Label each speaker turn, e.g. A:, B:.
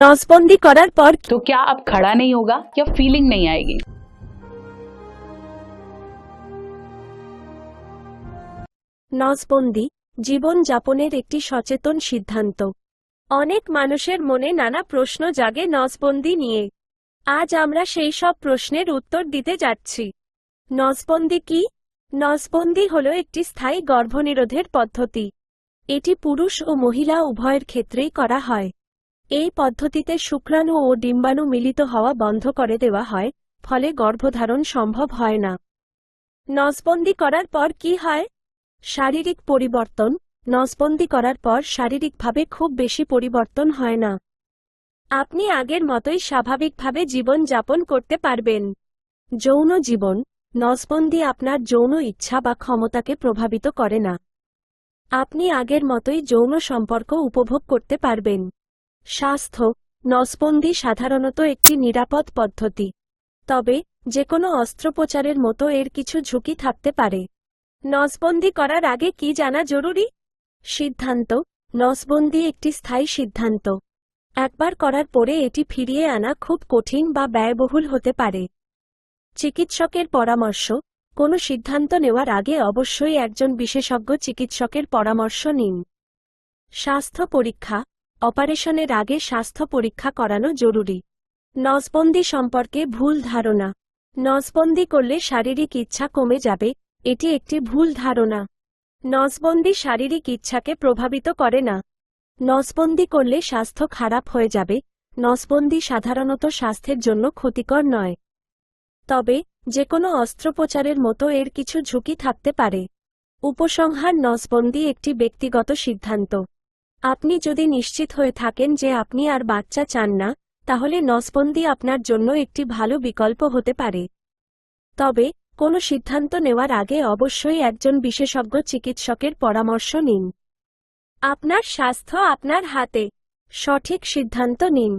A: নসবন্দি করার পর
B: तो क्या अब खड़ा नहीं होगा या फीलिंग नहीं आएगी
A: নসবন্দি জীবন যাপনের একটি সচেতন সিদ্ধান্ত অনেক মানুষের মনে নানা প্রশ্ন জাগে নসবন্দি নিয়ে আজ আমরা সেই সব প্রশ্নের উত্তর দিতে যাচ্ছি নসবন্দি কি নসবন্দি হল একটি স্থায়ী গর্ভনিরোধের পদ্ধতি এটি পুরুষ ও মহিলা উভয়ের ক্ষেত্রেই করা হয় এই পদ্ধতিতে শুক্রাণু ও ডিম্বাণু মিলিত হওয়া বন্ধ করে দেওয়া হয়, ফলে গর্ভধারণ সম্ভব হয় না। নসবন্দি করার পর কি হয়? শারীরিক পরিবর্তন। নসবন্দি করার পর শারীরিকভাবে খুব বেশি পরিবর্তন হয় না। আপনি আগের মতোই স্বাভাবিকভাবে জীবন যাপন করতে পারবেন। যৌন জীবন। নসবন্দি আপনার যৌন ইচ্ছা বা ক্ষমতাকে প্রভাবিত করে না। আপনি আগের মতোই যৌন সম্পর্ক উপভোগ করতে পারবেন। স্বাস্থ্য, নসবন্দি সাধারণত একটি নিরাপদ পদ্ধতি। তবে যে কোনো অস্ত্রোপচারের মতো এর কিছু ঝুঁকি থাকতে পারে। নসবন্দি করার আগে কি জানা জরুরি? সিদ্ধান্ত, নসবন্দি একটি স্থায়ী সিদ্ধান্ত। একবার করার পরে এটি ফিরিয়ে আনা খুব কঠিন বা ব্যয়বহুল হতে পারে। চিকিৎসকের পরামর্শ, কোনো সিদ্ধান্ত নেওয়ার আগে অবশ্যই একজন বিশেষজ্ঞ চিকিৎসকের পরামর্শ নিন। স্বাস্থ্য পরীক্ষা অপারেশনের আগে স্বাস্থ্য পরীক্ষা করানো জরুরি। নসবন্দি সম্পর্কে ভুল ধারণা। নসবন্দি করলে শারীরিক ইচ্ছা কমে যাবে, এটি একটি ভুল ধারণা। নসবন্দি শারীরিক ইচ্ছাকে প্রভাবিত করে না। নসবন্দি করলে স্বাস্থ্য খারাপ হয়ে যাবে নসবন্দি সাধারণত স্বাস্থ্যের জন্য ক্ষতিকর নয়। তবে যে কোনো অস্ত্রোপচারের মতো এর কিছু ঝুঁকি থাকতে পারে। উপসংহার নসবন্দি একটি ব্যক্তিগত সিদ্ধান্ত। আপনি যদি নিশ্চিত হয়ে থাকেন যে আপনি আর বাচ্চা চান না, তাহলে নসবন্দি আপনার জন্য একটি ভালো বিকল্প হতে পারে। তবে, কোনো সিদ্ধান্ত নেওয়ার আগে অবশ্যই একজন বিশেষজ্ঞ চিকিৎসকের পরামর্শ নিন। আপনার স্বাস্থ্য আপনার হাতে। সঠিক সিদ্ধান্ত নিন।